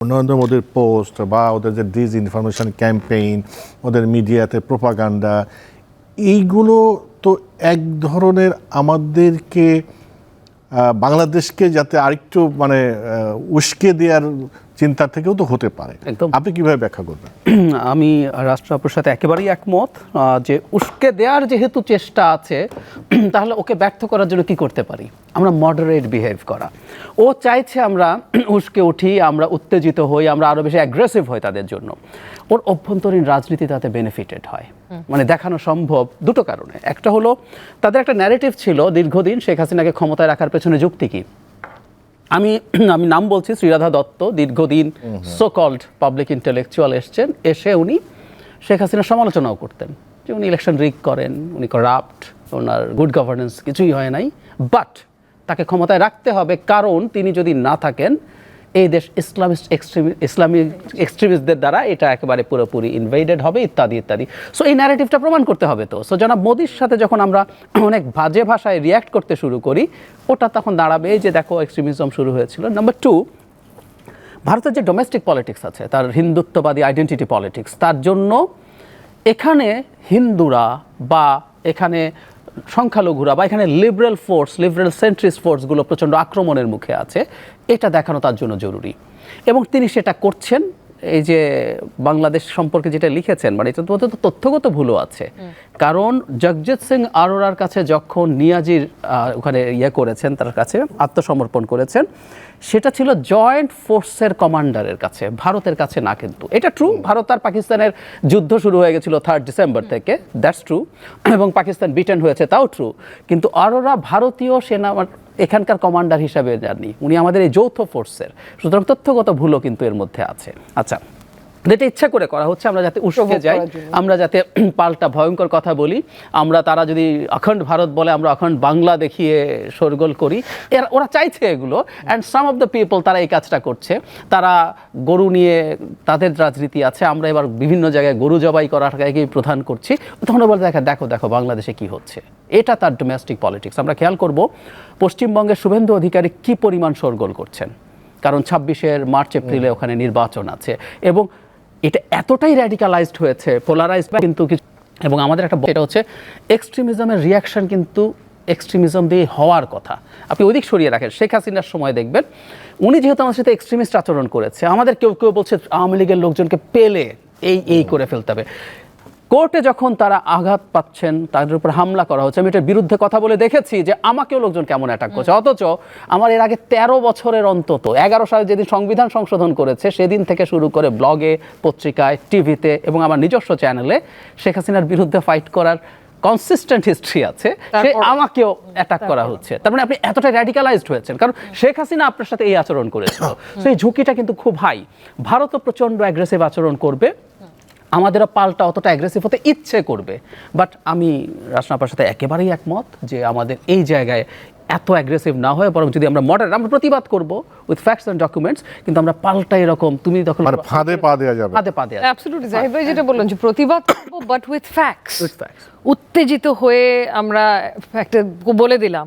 নরেন্দ্র মোদীর পোস্ট বা ওদের যে ডিজ ইনফরমেশন ক্যাম্পেইন ওদের মিডিয়াতে প্রোপাগান্ডা এইগুলো তো এক ধরনের আমাদেরকে বাংলাদেশকে যাতে আরেকটু মানে উস্কে দেওয়ার চিন্তা থেকেও তো হতে পারে। একদম। আপনি কীভাবে ব্যাখ্যা করবেন? আমি রাষ্ট্রপুর সাথে একেবারেই একমত যে উস্কে দেওয়ার যেহেতু চেষ্টা আছে তাহলে ওকে ব্যর্থ করার জন্য কি করতে পারি? আমরা মডারেট বিহেভ করা। ও চাইছে আমরা উস্কে উঠি আমরা উত্তেজিত হই আমরা আরও বেশি অ্যাগ্রেসিভ হই তাদের জন্য। ওর অভ্যন্তরীণ রাজনীতি তাতে বেনিফিটেড হয়। মানে দেখানো সম্ভব দুটো কারণে। একটা হলো তাদের একটা ন্যারেটিভ ছিল দীর্ঘদিন শেখ হাসিনাকে ক্ষমতায় রাখার পেছনে যুক্তি কি? আমি আমি নাম বলছি শ্রীরাধা দত্ত দীর্ঘদিন সো কল্ড পাবলিক ইন্টেলেকচুয়াল এসছেন। এসে উনি শেখ হাসিনার সমালোচনাও করতেন যে উনি ইলেকশন রিক করেন উনি করাপ্ট ওনার গুড গভর্নেন্স কিছুই হয় নাই। বাট তাকে ক্ষমতায় রাখতে হবে কারণ তিনি যদি না থাকেন এই দেশ ইসলামিস্ট এক্সট্রিমি ইসলামিক এক্সট্রিমিস্টদের দ্বারা এটা একেবারে পুরোপুরি ইনভেডেড হবে, ইত্যাদি ইত্যাদি। সো এই ন্যারেটিভটা প্রমাণ করতে হবে তো। সো জনাব মোদির সাথে যখন আমরা অনেক বাজে ভাষায় রিয়্যাক্ট করতে শুরু করি, ওটা তখন দাঁড়াবে যে দেখো এক্সট্রিমিজম শুরু হয়েছিল। নাম্বার টু ভারতের যে ডোমেস্টিক পলিটিক্স আছে, তার হিন্দুত্ববাদী আইডেন্টিটি পলিটিক্স তার জন্য এখানে হিন্দুরা বা এখানে সংখ্যালঘুরা বা এখানে লিবারেল ফোর্স লিবারেল সেন্ট্রিস ফোর্সগুলো প্রচণ্ড আক্রমণের মুখে আছে, এটা দেখানো তার জন্য জরুরি। এবং তিনি সেটা করছেন এই যে বাংলাদেশ সম্পর্কে যেটা লিখেছেন মানে এটা তো তথ্যগত ভুলও আছে। কারণ জগজিৎ সিং আরোরার কাছে যখন নিয়াজির ওখানে ইয়ে করেছেন তার কাছে আত্মসমর্পণ করেছেন সেটা ছিল জয়েন্ট ফোর্সের কমান্ডারের কাছে ভারতের কাছে না কিন্তু। এটা ট্রু ভারত আর পাকিস্তানের যুদ্ধ শুরু হয়ে গেছিল থার্ড ডিসেম্বর থেকে দ্যাটস ট্রু এবং পাকিস্তান ব্রিটেন হয়েছে তাও ট্রু কিন্তু আরোরা ভারতীয় সেনা এখানকার কমান্ডার হিসাবে জানি। উনি আমাদের এই যৌথ ফোর্সের। সুতরাং তথ্যগত ভুলও কিন্তু এর মধ্যে আছে। আচ্ছা। এটা ইচ্ছা করে করা হচ্ছে আমরা যাতে উস্কে যাই আমরা যাতে পাল্টা ভয়ঙ্কর কথা বলি আমরা তারা যদি অখণ্ড ভারত বলে আমরা অখণ্ড বাংলা দেখিয়ে শোরগোল করি এরা ওরা চাইছে এগুলো and some of the people তারা এই কাজটা করছে। তারা গরু নিয়ে তাদের রাজনীতি আছে আমরা এবার বিভিন্ন জায়গায় গরু জবাই করাটাকেই প্রধান করছি। তখন বলে দেখা দেখো দেখো বাংলাদেশে কি হচ্ছে? এটা তার ডোমেস্টিক পলিটিক্স আমরা খেয়াল করব পশ্চিমবঙ্গের শুভেন্দু অধিকারী কি পরিমাণ শোরগোল করছেন? কারণ ছাব্বিশের মার্চ এপ্রিলে ওখানে নির্বাচন আছে এবং এতটাই র্যাডিকালাইজড হয়েছে পোলারাইজড কিন্তু কিছু এবং আমাদের একটা এটা হচ্ছে এক্সট্রিমিজমের রিয়াকশন কিন্তু এক্সট্রিমিজম দিয়ে হওয়ার কথা। আপনি ওদিক সরিয়ে রাখেন, শেখ হাসিনার সময় দেখবেন, উনি যেহেতু আমাদের সাথে এক্সট্রিমিস্ট আচরণ করেছে, আমাদের কেউ কেউ বলছে আওয়ামী লীগের লোকজনকে পেলে এই এই করে ফেলতে হবে। কোর্টে যখন তারা আঘাত পাচ্ছেন তাদের উপর হামলা করা হচ্ছে আমি এটার বিরুদ্ধে কথা বলে দেখেছি যে আমাকেও লোকজন কেমন অ্যাটাক করছে। অথচ আমার এর আগে তেরো বছরের অন্তত এগারো সালে যেদিন সংবিধান সংশোধন করেছে সেদিন থেকে শুরু করে ব্লগে পত্রিকায় টিভিতে এবং আমার নিজস্ব চ্যানেলে শেখ হাসিনার বিরুদ্ধে ফাইট করার কনসিস্টেন্ট হিস্ট্রি আছে। সে আমাকেও অ্যাটাক করা হচ্ছে। তার মানে আপনি এতটা র্যাডিকালাইজড হয়েছেন। কারণ শেখ হাসিনা আপনার সাথে এই আচরণ করেছিল। সেই ঝুঁকিটা কিন্তু খুব হাই ভারতও প্রচণ্ড অ্যাগ্রেসিভ আচরণ করবে। আমাদেরও পাল্টা অতটা অ্যাগ্রেসিভ হতে ইচ্ছে করবে। বাট আমি রাসনাপার সাথে একেবারেই একমত যে আমাদের এই জায়গায় এত অ্যাগ্রেসিভ না হয়ে বরং যদি আমরা মডারেট আমরা প্রতিবাদ করব উইথ ফ্যাক্টস অ্যান্ড ডকুমেন্টস কিন্তু আমরা পাল্টা এরকম তুমি তখন মানে ফাঁদে পা দেওয়া যাবে। ফাঁদে পা দেওয়া অ্যাবসলিউটলি জাহিদ ভাই যেটা বললেন যে প্রতিবাদ করব but with facts With facts. উত্তেজিত হয়ে আমরা একটা বলে দিলাম।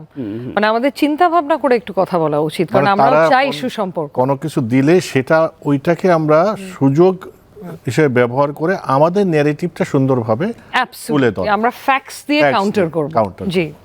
মানে আমাদের চিন্তা ভাবনা করে একটু কথা বলা উচিত কারণ মানে আমরাও তারা চাই সুসম্পর্ক। কোনো কিছু দিলে সেটা ওইটাকে আমরা সুযোগ হিসেবে ব্যবহার করে আমাদের ন্যারেটিভটা সুন্দরভাবে তুলে ধরে। আমরা ফ্যাক্টস দিয়ে কাউন্টার করব। জি।